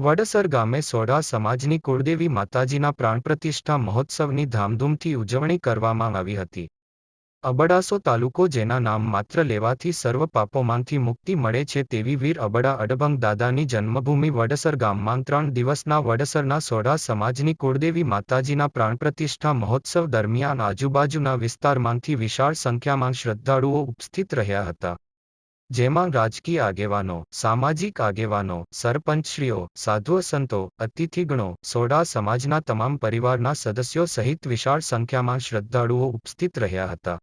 વડસર ગામે સોઢા સમાજની કુળદેવી માતાજીના પ્રાણ પ્રતિષ્ઠા મહોત્સવની ધામધૂમથી ઉજવણી કરવામાં આવી હતી. અબડાસો તાલુકો જેના નામ માત્ર લેવાથી સર્વ પાપોમાંથી મુક્તિ મળે છે તેવી વીર અબડા અડભંગ દાદાની જન્મભૂમિ વડસર ગામમાં ત્રણ દિવસના વડસરના સોઢા સમાજની કુળદેવી માતાજીના પ્રાણ પ્રતિષ્ઠા મહોત્સવ દરમિયાન આજુબાજુના વિસ્તારમાંથી વિશાળ સંખ્યામાં શ્રદ્ધાળુઓ ઉપસ્થિત રહ્યા હતા. જેમાં રાજકીય આગેવાનો, સામાજિક આગેવાનો, સરપંચશ્રીઓ, સાધુ સંતો, અતિથિગણો, સોડા સમાજના તમામ પરિવારના સદસ્યો સહિત વિશાળ સંખ્યામાં શ્રદ્ધાળુઓ ઉપસ્થિત રહ્યા હતા.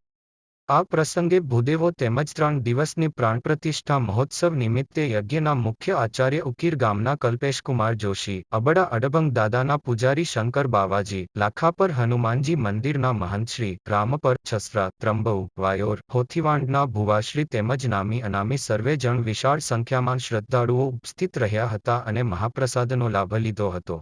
આ પ્રસંગે ભૂદેવો તેમજ ત્રણ દિવસની પ્રાણ પ્રતિષ્ઠા મહોત્સવ નિમિત્તે યજ્ઞના મુખ્ય આચાર્ય ઉકીર ગામના કલ્પેશકુમાર જોશી, અબડા અડભંગ દાદાના પૂજારી શંકર બાવાજી, લાખાપર હનુમાનજી મંદિરના મહંતશ્રી રામપર છસરા ત્રંબૌ વાયોર, હોથીવાંડના ભુવાશ્રી તેમજ નામી અનામી સર્વે જણ વિશાળ સંખ્યામાં શ્રદ્ધાળુઓ ઉપસ્થિત રહ્યા હતા અને મહાપ્રસાદનો લાભ લીધો હતો.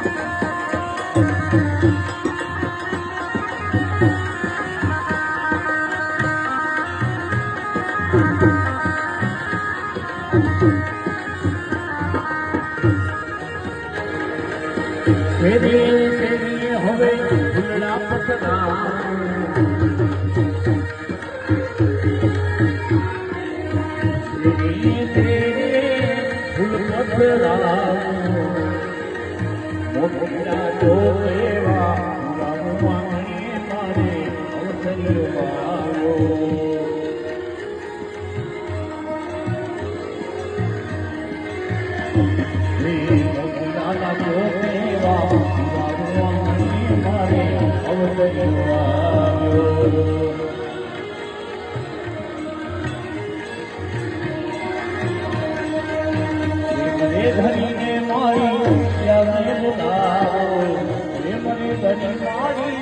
ફેરીએ ફેરીએ હવે ફૂલ પથરા મોટા તો એવા રામવાને મારે અવસરવાળો ધરીને મારી મને બોલાવો મને ધરી મારી